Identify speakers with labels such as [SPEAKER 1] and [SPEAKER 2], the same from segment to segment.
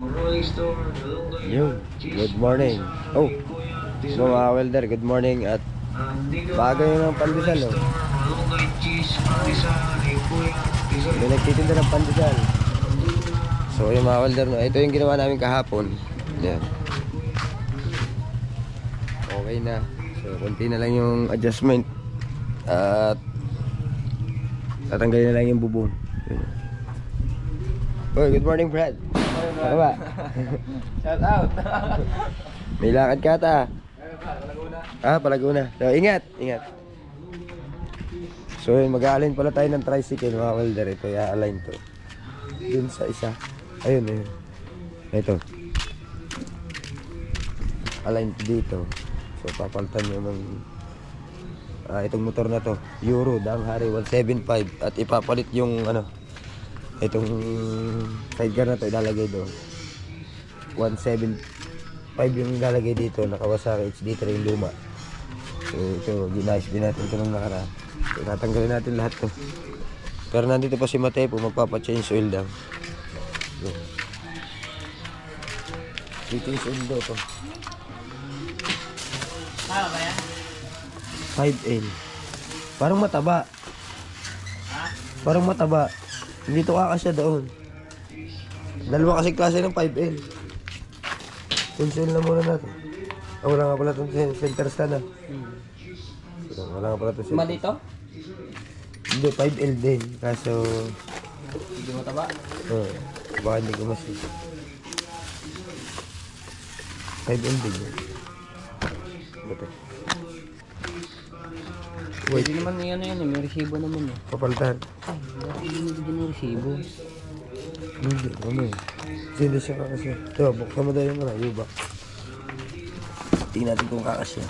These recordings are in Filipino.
[SPEAKER 1] Yo, good morning. Oh, mga welder, good morning at bago yun ang pandesal, oh. May nagtitinda ng pandesal. So, yung mga welder, no, ito yung ginawa namin kahapon. Yan. Okay na. So, konti na lang yung adjustment. At tatanggalin na lang yung bubong. Yun. Oy, good morning, Brad. Ano ba?
[SPEAKER 2] Shout out.
[SPEAKER 1] May lakad ka ata. Ah, Palaguna. So, ingat, ingat. So, yun, mag-align pala tayo ng tricycle, mga welder. Ito, i-align to. Dun sa isa. Ayun, ayun. Ito. Align dito. So, papalitan nyo ng ah, itong motor na to. Euro, Dang Hari 175. At ipapalit yung, ano, itong sidecar na to, ilalagay doon. 175 yung ilalagay dito na Kawasaki HD3 yung luma. So ito ginayos din natin ito nung nakaraan. So, tatanggalin natin lahat to. Pero nandito pa si Matepo magpapa-change oil daw. So, i-change oil daw to.
[SPEAKER 2] Tama ba yan?
[SPEAKER 1] 5L parang mataba. Parang mataba hindi to kakasya doon dalawa kasi klase ng 5L Cancel na muna natin. Ah, wala nga pala itong cen- center stand ah. So, Wala nga pala itong center.
[SPEAKER 2] Mali?
[SPEAKER 1] Hindi, 5L din. Kaso,
[SPEAKER 2] Hindi mo taba.
[SPEAKER 1] oh, baka hindi ko mas... 5L din. Ito. Wait,
[SPEAKER 2] Pwede naman yan yan eh. May resibo naman eh.
[SPEAKER 1] papalitan.
[SPEAKER 2] Hindi mo bigyan ng resibo?
[SPEAKER 1] Hindi, ano eh. Hindi siya kakasya. Ito, buksan mo daw yung mga yuba. Tingnan natin kung kakasya.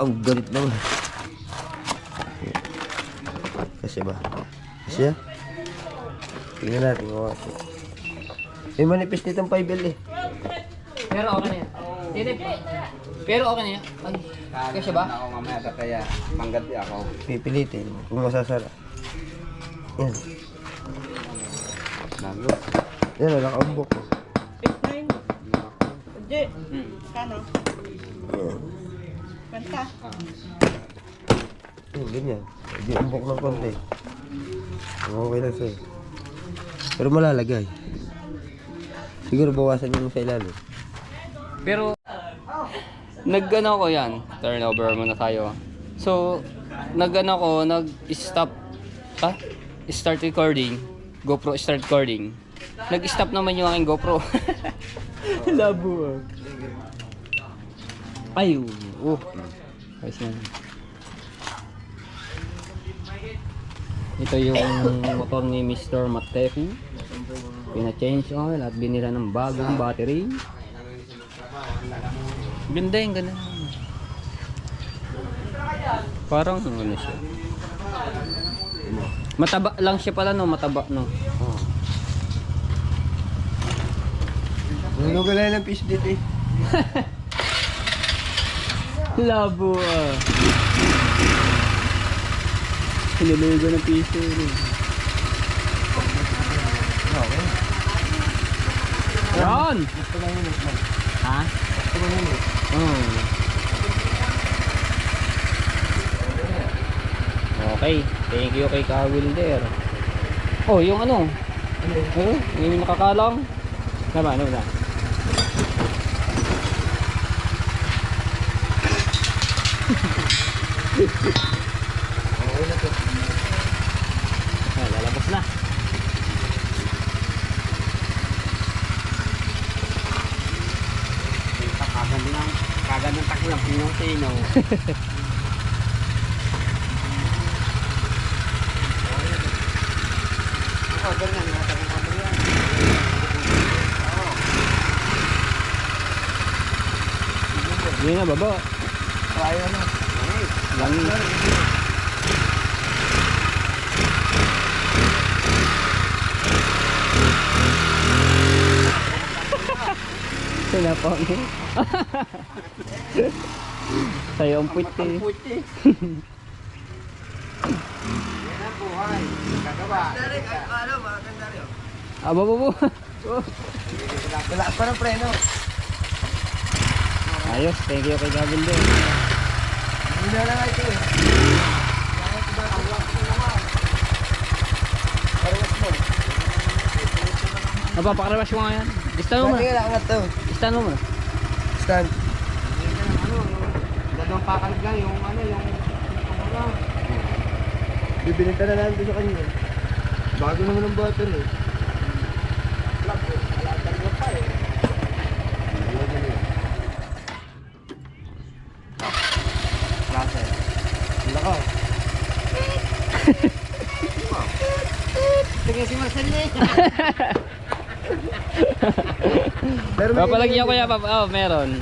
[SPEAKER 1] Ang galit naman. Kasi ba? Kasi Tingnan natin kung kakasya. May manifest nitong 5L eh.
[SPEAKER 2] Pero okay na yan. Hindi, Pero okay na yan. Ay, kasi ba?
[SPEAKER 3] Ako mamaya sa kaya manggati ako.
[SPEAKER 1] Pipilitin kung masasara. Yan.
[SPEAKER 3] Bago.
[SPEAKER 1] Yan, nakaumbok ko.
[SPEAKER 4] Hindi. Kano?
[SPEAKER 1] Yan.
[SPEAKER 4] Kanta?
[SPEAKER 1] Yung ganyan. Hindi umbok ng konti. Okay lang sa'yo. Pero malalagay. Siguro bawasan yung sa ilalim.
[SPEAKER 2] Pero, nag-ano ko yan. Turnover muna tayo. So, nag-ano ko, nag-stop, ah, start recording. GoPro start recording. Nag-stop naman yung aking GoPro. Labo ah. Oh. Ayos na. Ito yung motor ni Mr. Matefi. Pina-change oil at binila ng bagong battery. Ganda yung ganda. Parang ano siya. Mataba lang siya pala no, mataba no.
[SPEAKER 1] Ano ka lang ng piece dito eh.
[SPEAKER 2] Labo ah. Hinulugo ng piso rin. Ron! Ha? Oh. Okay, thank you kay Ka Wilder. Oh, yung ano? Ano? Yung nakakalang? Tama, ano na? Ah, lalabas na.
[SPEAKER 3] Kaganda ng kaganda ng pinong tino. Oh, ganyan. Matagal na yan.
[SPEAKER 2] Yun na, baba.
[SPEAKER 3] Kaya na.
[SPEAKER 2] Langis. Sinapang. Sa'yo ang puwit eh.
[SPEAKER 3] Puti. ay. Kagawa.
[SPEAKER 1] ano, maganda rin.
[SPEAKER 2] Aba, aba.
[SPEAKER 1] Wala pa ng preno.
[SPEAKER 2] Ayos, thank you kay Gabin din.
[SPEAKER 1] Hindi na lang ito eh.
[SPEAKER 2] Aba, pakarawas mo nga yan. Istan mo muna.
[SPEAKER 1] nga.
[SPEAKER 2] Istan mo muna.
[SPEAKER 1] Stand.
[SPEAKER 3] Pakalig lang yung ano, yung ano.
[SPEAKER 1] Bibinita na namin sa kanya. Bago naman ang butter eh.
[SPEAKER 3] Sige si Marcel eh.
[SPEAKER 1] Pero
[SPEAKER 2] Papalagyan ko yan, pap. Oh, meron.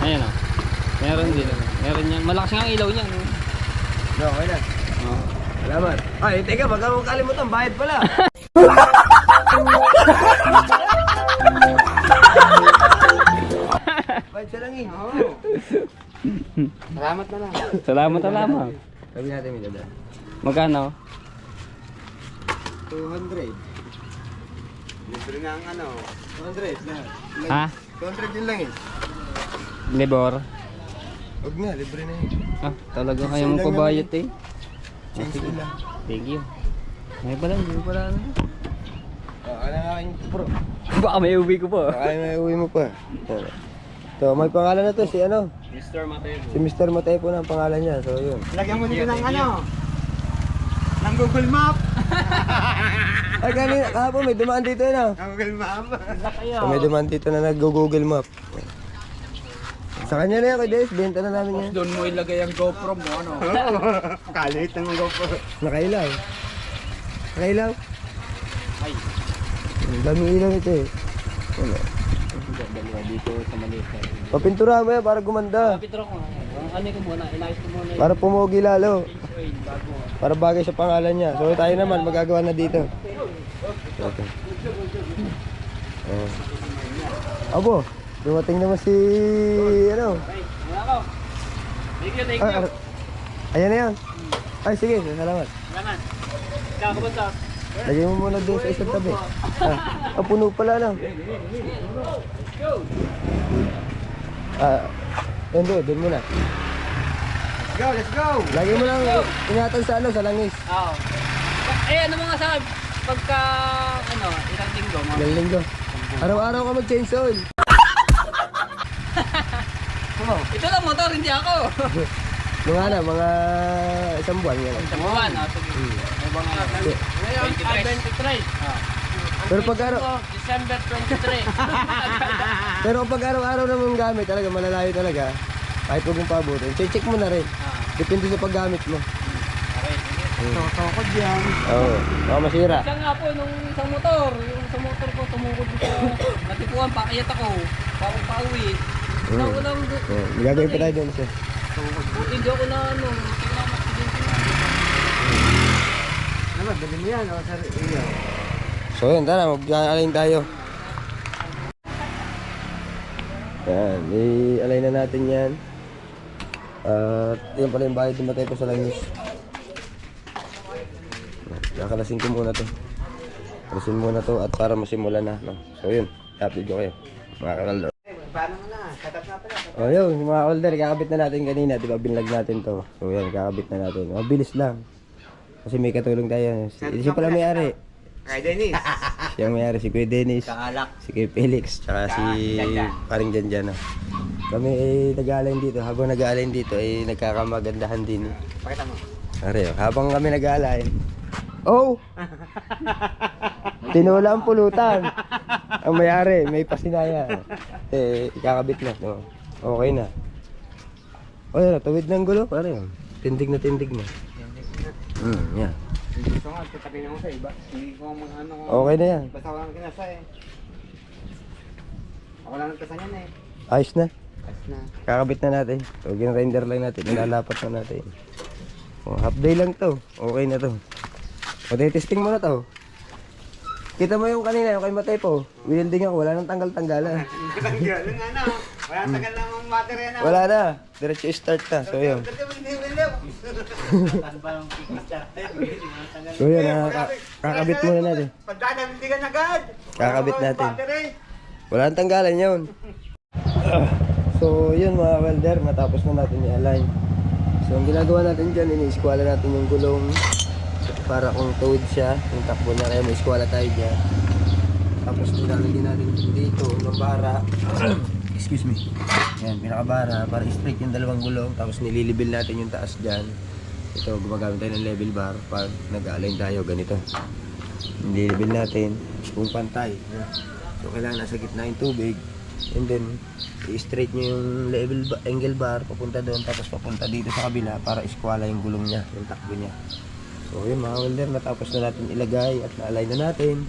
[SPEAKER 2] Ayan o. Meron din. Meron yan. Malakas nga ang ilaw niya. No?
[SPEAKER 1] No, okay na.
[SPEAKER 2] Oh.
[SPEAKER 1] Salamat. Ay, teka, baka mong kalimutan, bayad pala. bayad siya lang eh.
[SPEAKER 3] Oo. Salamat na lang.
[SPEAKER 2] Salamat, salamat.
[SPEAKER 1] Sabi natin, may dada.
[SPEAKER 2] Magkano?
[SPEAKER 3] 200. Libre na ang ano.
[SPEAKER 1] 200 na.
[SPEAKER 2] Ha?
[SPEAKER 1] 200 yun lang eh.
[SPEAKER 2] Libor?
[SPEAKER 1] Huwag na, libre na yun.
[SPEAKER 2] Ah, talaga kayo mong pabayot eh.
[SPEAKER 1] Change ko lang.
[SPEAKER 2] Thank you. May pala, hindi pala ano.
[SPEAKER 1] Oh, ano na aking pro.
[SPEAKER 2] Baka may uwi ko po.
[SPEAKER 1] Baka may uwi mo pa. Yan. So, may pangalan na to, si ano?
[SPEAKER 2] Mr. Mateo.
[SPEAKER 1] Si Mr. Matepo na ang pangalan niya. So, yun.
[SPEAKER 3] Lagyan mo dito ng ano. Ng Google Map.
[SPEAKER 1] Ay, kanina, kahapon may dumaan dito yun ah.
[SPEAKER 3] Ng Google Map.
[SPEAKER 1] So, may dumaan dito na nag-google map. Sa kanya na yan, kay Des. Benta na namin yan.
[SPEAKER 3] Doon mo ilagay ang GoPro mo, ano? Kalit ng GoPro.
[SPEAKER 1] Nakailaw. Nakailaw?
[SPEAKER 2] Ay.
[SPEAKER 1] Ang daming ilaw ito eh. Ano?
[SPEAKER 2] Dalawa dito sa maliit.
[SPEAKER 1] Papintura mo yan para gumanda.
[SPEAKER 2] Kapitro ko nga. Ang ano ko muna, inayos ko muna
[SPEAKER 1] Para pumugi lalo. Para bagay sa pangalan niya. So tayo naman magagawa na dito. Okay. Oh. Abo, dumating naman si ano?
[SPEAKER 2] Ay, wala ko. Thank you, thank
[SPEAKER 1] Ah,
[SPEAKER 2] you.
[SPEAKER 1] ah, ayan na yan. Ay sige, salamat.
[SPEAKER 2] Salamat. Kakabunta.
[SPEAKER 1] Lagay mo muna doon sa isang tabi. Ah, ah puno pala lang. Ah, yun doon, doon muna.
[SPEAKER 3] Let's go, let's go!
[SPEAKER 1] Lagi mo lang ingatan sa ano, sa langis.
[SPEAKER 2] Oo. Eh, ano mga sa pagka, ano, ilang linggo,
[SPEAKER 1] Ilang linggo. Araw-araw ka mag-change oil.
[SPEAKER 2] Ito lang motor, hindi ako.
[SPEAKER 1] Mga ano, mga isang buwan yan.
[SPEAKER 2] Sa buwan, ah, sige.
[SPEAKER 3] Ngayon,
[SPEAKER 2] 23. Ah.
[SPEAKER 1] Pero pag araw,
[SPEAKER 2] December 23.
[SPEAKER 1] pero pag araw-araw naman gamit talaga, malalayo talaga. Kahit huwag mong pabutin. Check mo na rin.
[SPEAKER 2] Ah,
[SPEAKER 1] Depende sa paggamit mo.
[SPEAKER 2] okay, sige.
[SPEAKER 3] Totokod yan.
[SPEAKER 1] Oo. Baka masira.
[SPEAKER 2] Siya nga po, nung isang motor, yung sa motor ko, tumukod ko natipuan, pakiyat ako, pa pauwi. Unang
[SPEAKER 1] Oo. May gagawin pa tayo doon isa.
[SPEAKER 2] hindi ako na ano, tingnan accident na.
[SPEAKER 3] Ano, dali mo yan, sa iyo.
[SPEAKER 1] So yun, tara, mag-align tayo. Yan, i-align na natin yan. At yan pala yung bayad matay ko sa langis. Kakalasin ko muna to. Kalasin muna to at para masimulan na. No? So yun, update ko kayo. Mga kakaldo.
[SPEAKER 3] Paano
[SPEAKER 1] O yun, mga older, kakabit na natin kanina. Di ba binlag natin to? So yan, kakabit na natin. Mabilis lang. Kasi may katulong tayo. Si, siya pala may-ari.
[SPEAKER 3] Kay Dennis.
[SPEAKER 1] Siya may-ari, si Kuya Dennis.
[SPEAKER 3] Kakalak.
[SPEAKER 1] si Kuya Felix, tsaka si paring Janjan. ah. Kami ay nag-aalain dito. Habang nag-aalain dito ay nagkakamagandahan din. eh.
[SPEAKER 3] Pakita mo.
[SPEAKER 1] Pare, oh, habang kami nag-aalain. Oh! Tinula ang pulutan. Ang may-ari, may pasinaya. Eh, ikakabit na. No? Okay na. O yan, tuwid ng gulo. Pare, oh. tindig na tindig na. Hmm, yan.
[SPEAKER 3] Gusto nga, tatakin ako sa iba. Hindi ko mga ano.
[SPEAKER 1] Okay na yan.
[SPEAKER 3] Basta walang kinasa eh. Ako lang nagkasa niyan eh.
[SPEAKER 1] Ayos na.
[SPEAKER 3] Kas na.
[SPEAKER 1] Kakabit na natin. So, gin-render lang natin. Nilalapat na natin. Oh, half day lang to. Okay na to. O, testing mo na to. Kita mo yung kanina, yung kay Matay po. Wielding ako, wala nang tanggal-tanggalan.
[SPEAKER 3] Nga na. Wala tagal na mong battery na.
[SPEAKER 1] Wala na. Diretso start na. So yun. So yun, nakaka- kakabit muna natin.
[SPEAKER 3] Pagkanamindigan agad.
[SPEAKER 1] Kakabit natin.
[SPEAKER 3] Battery.
[SPEAKER 1] Wala nang tanggalan yun. So yun mga welder, matapos na natin i-align. So ang ginagawa natin dyan, ini-squala natin yung gulong para kung towed siya, yung takbo na kaya may squala tayo dyan. Tapos nilalagyan natin dito ng bara. Excuse me. Yan, pinakabara para straight yung dalawang gulong. Tapos nililibil natin yung taas dyan. Ito, gumagamit tayo ng level bar pag nag-align tayo ganito. Nililibil natin kung pantay. So kailangan nasa gitna yung tubig. And then, i-straight nyo yung level ba- angle bar papunta doon tapos papunta dito sa kabila para iskwala yung gulong niya, yung takbo niya. So yun mga welder, natapos na natin ilagay at na-align na natin.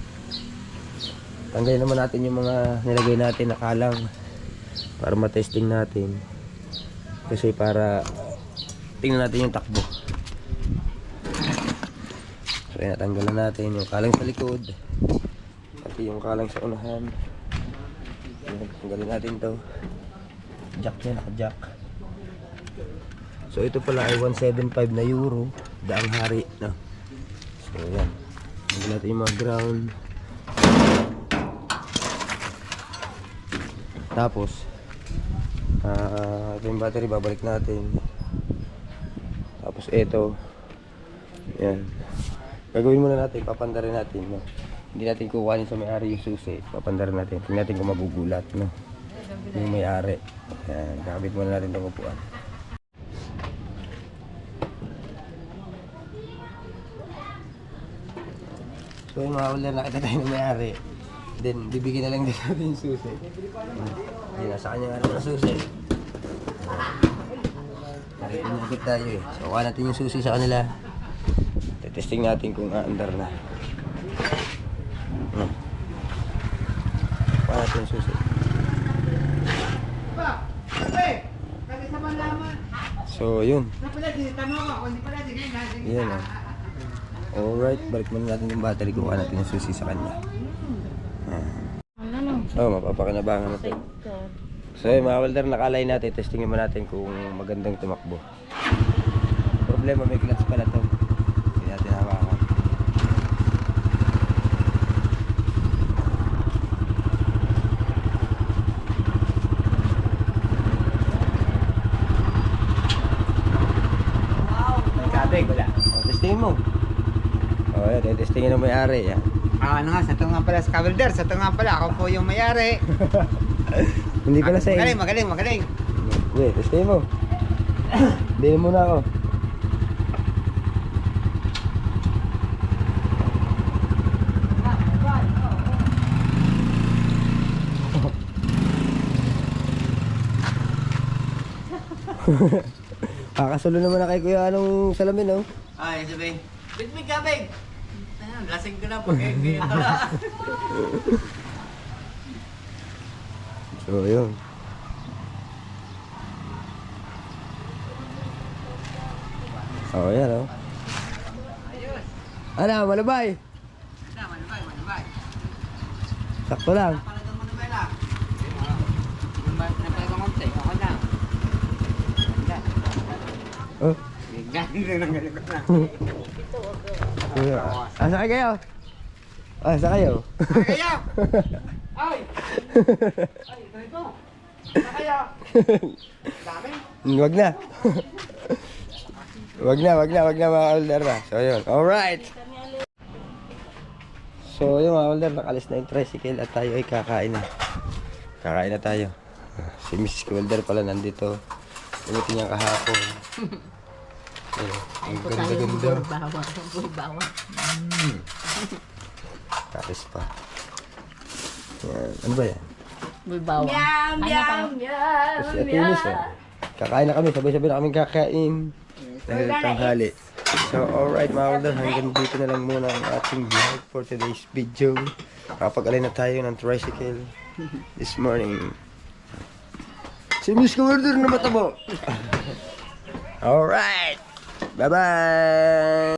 [SPEAKER 1] Tanggalin naman natin yung mga nilagay natin na kalang para matesting natin. Kasi para tingnan natin yung takbo. So yun, natanggalan natin yung kalang sa likod. Pati yung kalang sa unahan. Tanggalin natin to. Jack yan, naka-jack. So ito pala ay 175 na euro. Daang hari. No? So yan. Tanggalin natin yung mga ground. Tapos, ah ito yung battery, babalik natin. Tapos ito, yan. Gagawin muna natin, papandarin natin, no? Hindi natin kukuhanin sa may-ari yung susi. Papandarin natin. Tingnan natin kung magugulat, no? Yung may-ari. Yan, kakabit muna natin itong upuan. So yung mga ulan, nakita tayo ng may-ari. Then, bibigyan na lang din natin yung susi. Hindi, nasa kanya nga ang susi. Nakikita tayo eh. So, kuha natin yung susi sa kanila. Testing natin kung aandar na. Hmm. Kuha natin yung susi.
[SPEAKER 3] Sa malaman.
[SPEAKER 1] So, yun.
[SPEAKER 3] Na na.
[SPEAKER 1] Yan ah. Alright, balik muna natin yung battery. Kuha natin yung susi sa kanya. Oh, mapapakinabangan na to. So yun mga welder, nakalay natin. Testingin mo natin kung magandang tumakbo. Problema, may clutch pala to. Hindi natin hawakan.
[SPEAKER 3] Kabig, wala.
[SPEAKER 1] Oh, testingin mo. Oh, yan. Testingin ng may-ari. Yan.
[SPEAKER 3] Ah, ano nga, sa ito nga pala sa Cavalder, sa ito nga pala, ako po yung mayari.
[SPEAKER 1] Hindi pala sa
[SPEAKER 3] Magaling, magaling, magaling.
[SPEAKER 1] Hindi, testingin mo. Hindi muna ako. Kakasulo naman na kay kuya anong salamin, oh.
[SPEAKER 3] Ay, sabi, bitbit kabig. Ayun, lasing ko na pag ganyan pala.
[SPEAKER 1] So, yun. Oh, yan, oh. Ano, malabay?
[SPEAKER 3] Manubay, manubay.
[SPEAKER 1] Sakto lang.
[SPEAKER 3] Itong manubay lang. Nagpala ko na. Ganda.
[SPEAKER 1] Oh. Kuya. Ah, sakay kayo? Ah, sakay kayo?
[SPEAKER 3] Kaya! Ay! Ay, ganito. Kaya! Dami.
[SPEAKER 1] wag na. wag na, wag na, wag na mga older na. So, yun. Alright. So, yun mga older, nakalis na yung tricycle at tayo ay kakain na. Kakain na tayo. Si Mrs. Wilder pala nandito. Umitin niya kahapon. Ayun, ang ganda-ganda.
[SPEAKER 4] Bawang, boy, bawang.
[SPEAKER 1] Kalis pa. Yan. Ano ba yan?
[SPEAKER 4] Boy, bawang. Yum, yum, yum.
[SPEAKER 1] Kasi atinis eh. Kakain na kami, sabay-sabay na kami kakain. Dahil tanghali. So, alright mga older, hanggang dito na lang muna ang ating vlog for today's video. Kapag-alay na tayo ng tricycle this morning. Si Miss Order na matabo. alright! 拜拜。